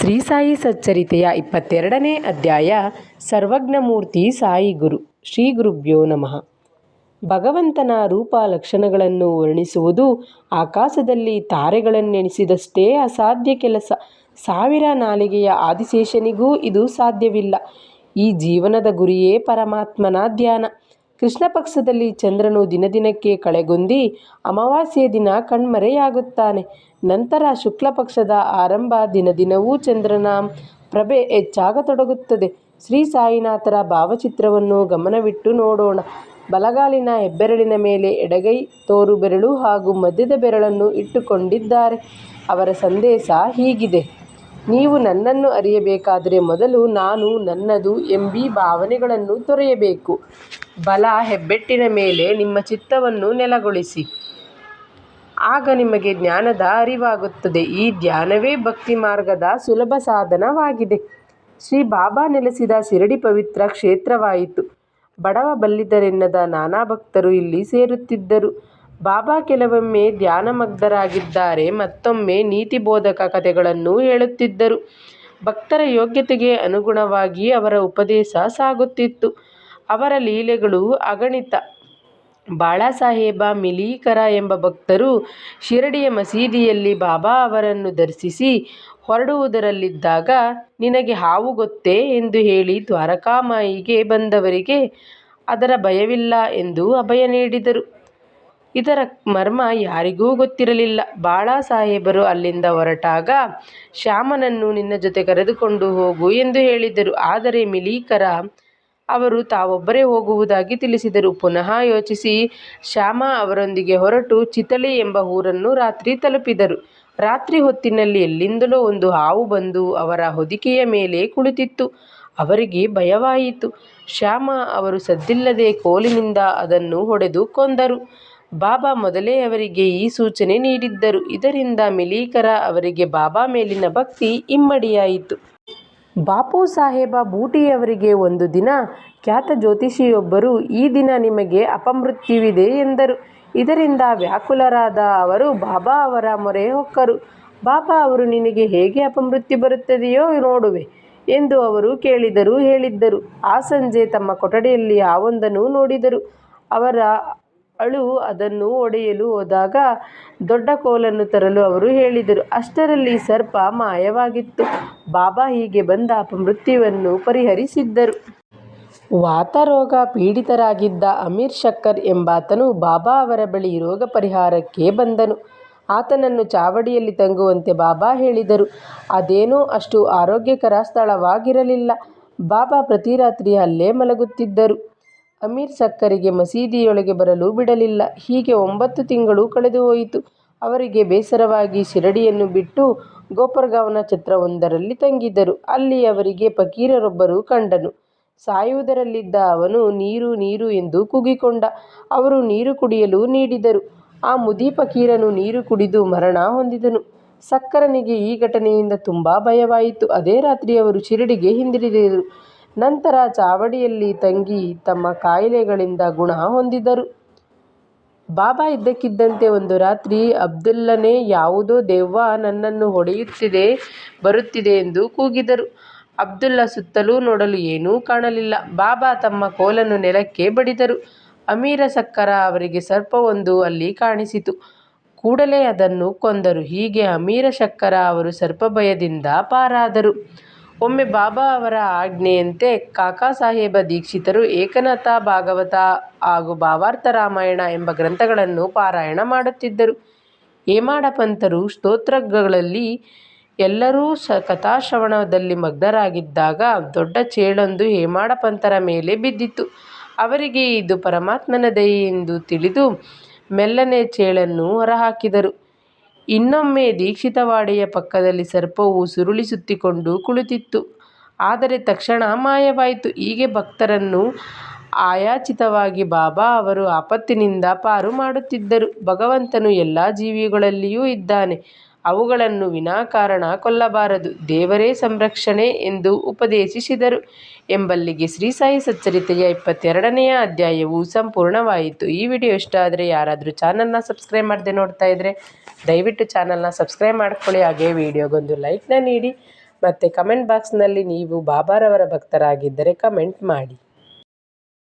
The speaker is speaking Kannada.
ಶ್ರೀ ಸಾಯಿ ಸಚ್ಚರಿತೆಯ ಇಪ್ಪತ್ತೆರಡನೇ ಅಧ್ಯಾಯ, ಸರ್ವಜ್ಞಮೂರ್ತಿ ಸಾಯಿ ಗುರು, ಶ್ರೀ ಗುರುಭ್ಯೋ ನಮಃ. ಭಗವಂತನ ರೂಪ ಲಕ್ಷಣಗಳನ್ನು ವರ್ಣಿಸುವುದು ಆಕಾಶದಲ್ಲಿ ತಾರೆಗಳನ್ನೆಣಿಸಿದಷ್ಟೇ ಅಸಾಧ್ಯ ಕೆಲಸ. ಸಾವಿರ ನಾಲಿಗೆಯ ಆದಿಶೇಷನಿಗೂ ಇದು ಸಾಧ್ಯವಿಲ್ಲ. ಈ ಜೀವನದ ಗುರಿಯೇ ಪರಮಾತ್ಮನ ಧ್ಯಾನ. ಕೃಷ್ಣ ಪಕ್ಷದಲ್ಲಿ ಚಂದ್ರನು ದಿನದಿನಕ್ಕೆ ಕಳೆಗುಂದಿ ಅಮಾವಾಸ್ಯೆ ದಿನ ಕಣ್ಮರೆಯಾಗುತ್ತಾನೆ. ನಂತರ ಶುಕ್ಲ ಪಕ್ಷದ ಆರಂಭ ದಿನದಿನವೂ ಚಂದ್ರನ ಪ್ರಭೆ ಹೆಚ್ಚಾಗತೊಡಗುತ್ತದೆ. ಶ್ರೀ ಸಾಯಿನಾಥರ ಭಾವಚಿತ್ರವನ್ನು ಗಮನವಿಟ್ಟು ನೋಡೋಣ. ಬಲಗಾಲಿನ ಹೆಬ್ಬೆರಳಿನ ಮೇಲೆ ಎಡಗೈ ತೋರು ಬೆರಳು ಹಾಗೂ ಮಧ್ಯದ ಬೆರಳನ್ನು ಇಟ್ಟುಕೊಂಡಿದ್ದಾರೆ. ಅವರ ಸಂದೇಶ ಹೀಗಿದೆ. ನೀವು ನನ್ನನ್ನು ಅರಿಯಬೇಕಾದರೆ ಮೊದಲು ನಾನು ನನ್ನದು ಎಂಬೀ ಭಾವನೆಗಳನ್ನು ತೊರೆಯಬೇಕು. ಬಲ ಹೆಬ್ಬೆಟ್ಟಿನ ಮೇಲೆ ನಿಮ್ಮ ಚಿತ್ತವನ್ನು ನೆಲೆಗೊಳಿಸಿ. ಆಗ ನಿಮಗೆ ಜ್ಞಾನದ ಅರಿವಾಗುತ್ತದೆ. ಈ ಧ್ಯಾನವೇ ಭಕ್ತಿ ಮಾರ್ಗದ ಸುಲಭ ಸಾಧನವಾಗಿದೆ. ಶ್ರೀ ಬಾಬಾ ನೆಲೆಸಿದ ಶಿರಡಿ ಪವಿತ್ರ ಕ್ಷೇತ್ರವಾಯಿತು. ಬಡವ ಬಲ್ಲಿದರೆನ್ನದ ನಾನಾ ಭಕ್ತರು ಇಲ್ಲಿ ಸೇರುತ್ತಿದ್ದರು. ಬಾಬಾ ಕೆಲವೊಮ್ಮೆ ಧ್ಯಾನಮಗ್ನರಾಗಿದ್ದಾರೆ, ಮತ್ತೊಮ್ಮೆ ನೀತಿಬೋಧಕ ಕಥೆಗಳನ್ನು ಹೇಳುತ್ತಿದ್ದರು. ಭಕ್ತರ ಯೋಗ್ಯತೆಗೆ ಅನುಗುಣವಾಗಿ ಅವರ ಉಪದೇಶ ಸಾಗುತ್ತಿತ್ತು. ಅವರ ಲೀಲೆಗಳು ಅಗಣಿತ. ಬಾಳಾಸಾಹೇಬ ಮಿಲೀಕರ ಎಂಬ ಭಕ್ತರು ಶಿರಡಿಯ ಮಸೀದಿಯಲ್ಲಿ ಬಾಬಾ ಅವರನ್ನು ದರ್ಶಿಸಿ ಹೊರಡುವುದರಲ್ಲಿದ್ದಾಗ, ನಿನಗೆ ಹಾವು ಗೊತ್ತೇ? ಎಂದು ಹೇಳಿ ದ್ವಾರಕಾಮಾಯಿಗೆ ಬಂದವರಿಗೆ, ಅದರ ಭಯವಿಲ್ಲ ಎಂದು ಅಭಯ ನೀಡಿದರು. ಇದರ ಮರ್ಮ ಯಾರಿಗೂ ಗೊತ್ತಿರಲಿಲ್ಲ. ಬಾಳಾ ಸಾಹೇಬರು ಅಲ್ಲಿಂದ ಹೊರಟಾಗ, ಶ್ಯಾಮನನ್ನು ನಿನ್ನ ಜೊತೆ ಕರೆದುಕೊಂಡು ಹೋಗು ಎಂದು ಹೇಳಿದರು. ಆದರೆ ಮಿಲೀಕರ ಅವರು ತಾವೊಬ್ಬರೇ ಹೋಗುವುದಾಗಿ ತಿಳಿಸಿದರು. ಪುನಃ ಯೋಚಿಸಿ, ಶ್ಯಾಮ ಅವರೊಂದಿಗೆ ಹೊರಟು ಚಿತಳಿ ಎಂಬ ಊರನ್ನು ರಾತ್ರಿ ತಲುಪಿದರು. ರಾತ್ರಿ ಹೊತ್ತಿನಲ್ಲಿ ಎಲ್ಲಿಂದಲೋ ಒಂದು ಹಾವು ಬಂದು ಅವರ ಹೊದಿಕೆಯ ಮೇಲೆ ಕುಳಿತಿತ್ತು. ಅವರಿಗೆ ಭಯವಾಯಿತು. ಶ್ಯಾಮ ಅವರು ಸದ್ದಿಲ್ಲದೆ ಕೋಲಿನಿಂದ ಅದನ್ನು ಹೊಡೆದು ಕೊಂದರು. ಬಾಬಾ ಮೊದಲೇ ಅವರಿಗೆ ಈ ಸೂಚನೆ ನೀಡಿದ್ದರು. ಇದರಿಂದ ಮಿಲೀಕರ ಅವರಿಗೆ ಬಾಬಾ ಮೇಲಿನ ಭಕ್ತಿ ಇಮ್ಮಡಿಯಾಯಿತು. ಬಾಪು ಸಾಹೇಬ ಬೂಟಿಯವರಿಗೆ ಒಂದು ದಿನ, ಖ್ಯಾತ ಜ್ಯೋತಿಷಿಯೊಬ್ಬರು ಈ ದಿನ ನಿಮಗೆ ಅಪಮೃತ್ಯುವಿದೆ ಎಂದರು. ಇದರಿಂದ ವ್ಯಾಕುಲರಾದ ಅವರು ಬಾಬಾ ಅವರ ಮೊರೆ ಹೊಕ್ಕರು. ಬಾಬಾ ಅವರು, ನಿನಗೆ ಹೇಗೆ ಅಪಮೃತ್ಯು ಬರುತ್ತದೆಯೋ ನೋಡುವೆ ಎಂದು ಅವರು ಕೇಳಿದರು ಹೇಳಿದ್ದರು. ಆ ಸಂಜೆ ತಮ್ಮ ಕೊಠಡಿಯಲ್ಲಿ ಹಾವೊಂದನ್ನು ನೋಡಿದರು. ಅವರ ಅಳು ಅದನ್ನು ಒಡೆಯಲು ಹೋದಾಗ ದೊಡ್ಡ ಕೋಲನ್ನು ತರಲು ಅವರು ಹೇಳಿದರು, ಅಷ್ಟರಲ್ಲಿ ಸರ್ಪ ಮಾಯವಾಗಿತ್ತು. ಬಾಬಾ ಹೀಗೆ ಬಂದ ಅಪಮೃತ್ಯುವನ್ನು ಪರಿಹರಿಸಿದ್ದರು. ವಾತರೋಗ ಪೀಡಿತರಾಗಿದ್ದ ಅಮೀರ್ ಶಕ್ಕರ್ ಎಂಬಾತನು ಬಾಬಾ ಅವರ ಬಳಿ ರೋಗ ಪರಿಹಾರಕ್ಕೆ ಬಂದನು. ಆತನನ್ನು ಚಾವಡಿಯಲ್ಲಿ ತಂಗುವಂತೆ ಬಾಬಾ ಹೇಳಿದರು, ಅದೇನೂ ಅಷ್ಟು ಆರೋಗ್ಯಕರ ಸ್ಥಳವಾಗಿರಲಿಲ್ಲ. ಬಾಬಾ ಪ್ರತಿ ರಾತ್ರಿ ಅಲ್ಲೇ ಮಲಗುತ್ತಿದ್ದರು. ಅಮೀರ್ ಸಕ್ಕರಿಗೆ ಮಸೀದಿಯೊಳಗೆ ಬರಲು ಬಿಡಲಿಲ್ಲ. ಹೀಗೆ ಒಂಬತ್ತು ತಿಂಗಳು ಕಳೆದು ಹೋಯಿತು. ಅವರಿಗೆ ಬೇಸರವಾಗಿ ಶಿರಡಿಯನ್ನು ಬಿಟ್ಟು ಗೋಪರ್ಗಾವ್ನ ಛತ್ರವೊಂದರಲ್ಲಿ ತಂಗಿದ್ದರು. ಅಲ್ಲಿ ಅವರಿಗೆ ಫಕೀರರೊಬ್ಬರು ಕಂಡನು. ಸಾಯುವುದರಲ್ಲಿದ್ದ ಅವನು ನೀರು ನೀರು ಎಂದು ಕೂಗಿಕೊಂಡ. ಅವರು ನೀರು ಕುಡಿಯಲು ನೀಡಿದರು. ಆ ಮುದಿ ಫಕೀರನು ನೀರು ಕುಡಿದು ಮರಣ ಹೊಂದಿದನು. ಸಕ್ಕರನಿಗೆ ಈ ಘಟನೆಯಿಂದ ತುಂಬಾ ಭಯವಾಯಿತು. ಅದೇ ರಾತ್ರಿ ಅವರು ಶಿರಡಿಗೆ ಹಿಂದಿರುಗಿದರು. ನಂತರ ಚಾವಡಿಯಲ್ಲಿ ತಂಗಿ ತಮ್ಮ ಕಾಯಿಲೆಗಳಿಂದ ಗುಣ ಹೊಂದಿದರು. ಬಾಬಾ ಇದ್ದಕ್ಕಿದ್ದಂತೆ ಒಂದು ರಾತ್ರಿ ಅಬ್ದುಲ್ಲನೇ ಯಾವುದೋ ದೆವ್ವ ನನ್ನನ್ನು ಹೊಡೆಯುತ್ತಿದೆ, ಬರುತ್ತಿದೆ ಎಂದು ಕೂಗಿದರು. ಅಬ್ದುಲ್ಲಾ ಸುತ್ತಲೂ ನೋಡಲು ಏನೂ ಕಾಣಲಿಲ್ಲ. ಬಾಬಾ ತಮ್ಮ ಕೋಲನ್ನು ನೆಲಕ್ಕೆ ಬಡಿದರು. ಅಮೀರ ಸಕ್ಕರ ಅವರಿಗೆ ಸರ್ಪವೊಂದು ಅಲ್ಲಿ ಕಾಣಿಸಿತು. ಕೂಡಲೇ ಅದನ್ನು ಕೊಂದರು. ಹೀಗೆ ಅಮೀರ ಶಕ್ಕರ ಅವರು ಸರ್ಪಭಯದಿಂದ ಪಾರಾದರು. ಒಮ್ಮೆ ಬಾಬಾ ಅವರ ಆಜ್ಞೆಯಂತೆ ಕಾಕಾ ಸಾಹೇಬ ದೀಕ್ಷಿತರು ಏಕನಾಥ ಭಾಗವತ ಹಾಗೂ ಭಾವಾರ್ಥ ರಾಮಾಯಣ ಎಂಬ ಗ್ರಂಥಗಳನ್ನು ಪಾರಾಯಣ ಮಾಡುತ್ತಿದ್ದರು. ಹೇಮಾಡ ಪಂತರು ಸ್ತೋತ್ರಗಳಲ್ಲಿ ಎಲ್ಲರೂ ಸ ಕಥಾಶ್ರವಣದಲ್ಲಿ ಮಗ್ನರಾಗಿದ್ದಾಗ ದೊಡ್ಡ ಚೇಳೊಂದು ಹೇಮಾಡ ಪಂತರ ಮೇಲೆ ಬಿದ್ದಿತು ಅವರಿಗೆ ಇದು ಪರಮಾತ್ಮನ ದಯೆ ಎಂದು ತಿಳಿದು ಮೆಲ್ಲನೆ ಚೇಳನ್ನು ಹೊರಹಾಕಿದರು. ಇನ್ನೊಮ್ಮೆ ದೀಕ್ಷಿತವಾಡೆಯ ಪಕ್ಕದಲ್ಲಿ ಸರ್ಪವು ಸುರುಳಿ ಸುತ್ತಿಕೊಂಡು ಕುಳಿತಿತ್ತು. ಆದರೆ ತಕ್ಷಣ ಮಾಯವಾಯಿತು. ಹೀಗೆ ಭಕ್ತರನ್ನು ಆಯಾಚಿತವಾಗಿ ಬಾಬಾ ಅವರು ಆಪತ್ತಿನಿಂದ ಪಾರು ಮಾಡುತ್ತಿದ್ದರು. ಭಗವಂತನು ಎಲ್ಲ ಜೀವಿಗಳಲ್ಲಿಯೂ ಇದ್ದಾನೆ. ಅವುಗಳನ್ನು ವಿನಾಕಾರಣ ಕೊಲ್ಲಬಾರದು. ದೇವರೇ ಸಂರಕ್ಷಣೆ ಎಂದು ಉಪದೇಶಿಸಿದರು. ಎಂಬಲ್ಲಿಗೆ ಶ್ರೀ ಸಾಯಿ ಸಚ್ಚರಿತೆಯ ಇಪ್ಪತ್ತೆರಡನೆಯ ಅಧ್ಯಾಯವು ಸಂಪೂರ್ಣವಾಯಿತು. ಈ ವಿಡಿಯೋ ಇಷ್ಟ ಆದರೆ ಯಾರಾದರೂ ಚಾನಲ್ನ ಸಬ್ಸ್ಕ್ರೈಬ್ ಮಾಡದೆ ನೋಡ್ತಾ ಇದ್ದರೆ ದಯವಿಟ್ಟು ಚಾನಲ್ನ ಸಬ್ಸ್ಕ್ರೈಬ್ ಮಾಡ್ಕೊಳ್ಳಿ. ಹಾಗೆ ವಿಡಿಯೋಗೊಂದು ಲೈಕ್ನ ನೀಡಿ ಮತ್ತು ಕಮೆಂಟ್ ಬಾಕ್ಸ್ನಲ್ಲಿ ನೀವು ಬಾಬಾರವರ ಭಕ್ತರಾಗಿದ್ದರೆ ಕಮೆಂಟ್ ಮಾಡಿ.